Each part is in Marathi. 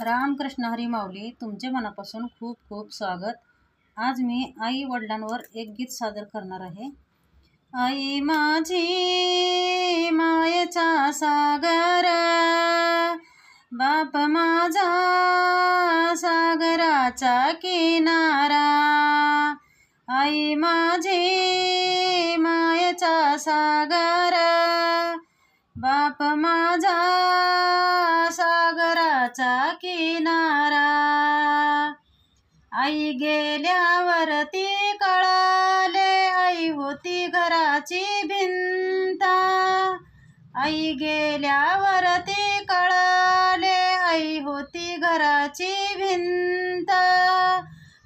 रामकृष्ण हरी माऊली तुमचे मनापासून खूप खूप स्वागत. आज मी आई वडिलांवर एक गीत सादर करणार आहे. आई माझी मायेचा सागर बाप माझा सागराचा किनारा. आई माझी मायेचा सागर बाप माझा समुद्राचा किनारा. आई गेल्यावरती कळाले आई होती घराची भिंत. आई गेल्यावरती कळाले आई होती घराची भिंत.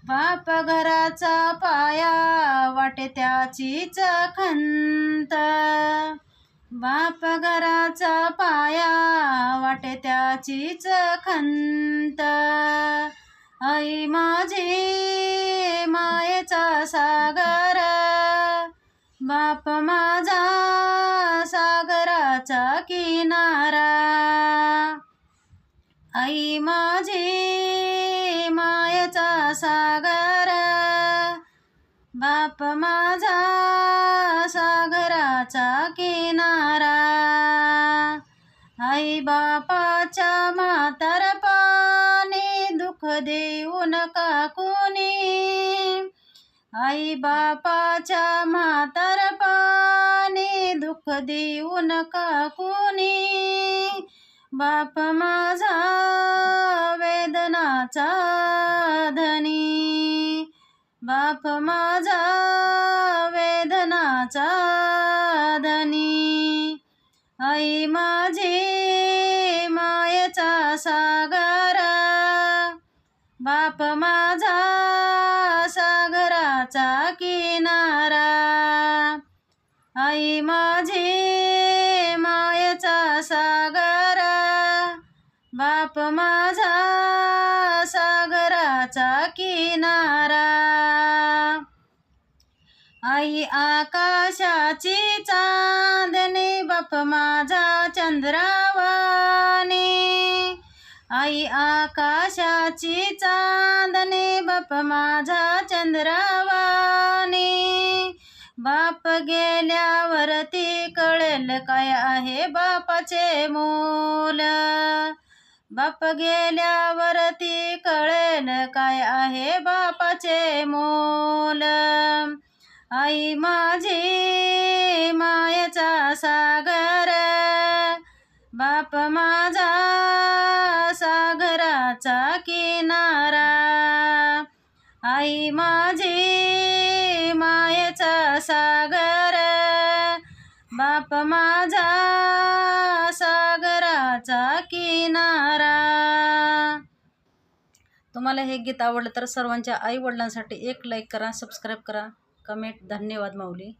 बाप घराचा पाया वाटे त्याचीच खंत. बाप घराचा पाया वाटे त्याचीच खंत. आई माझी मायेचा सागर. बाप माझा सागराचा किनारा. आई माझी मायेचा सागर. बाप माझा आई बापाच्या म्हातारपाने दुःख देऊ नका कोणी? आई बापाच्या म्हातारपाने दुःख देऊ नका कोणी? बाप माझा वेदनाचा धनी बाप माझा बाप माझा सागराचा किनारा. आई माझी मायेचा सागरा. बाप माझा सागराचा किनारा. आई आकाशाची चांदणी बाप माझा चंद्रावानी आई आकाशाची चांदणी बाप माझा चंद्रावानी. बाप गेल्यावरती कळेल काय आहे बापाचे मोल. बाप गेल्यावरती कळेल काय आहे बापाचे मोल. आई माझी मायचा सागर. बाप माझा आई माझी मायेचा सागर. बाप माझा सागराचा किनारा. तुम्हाला हे गीत आवडलं तर सर्वांच्या आई वडिलांसाठी एक लाईक करा सबस्क्राईब करा. कमेंट धन्यवाद माऊली.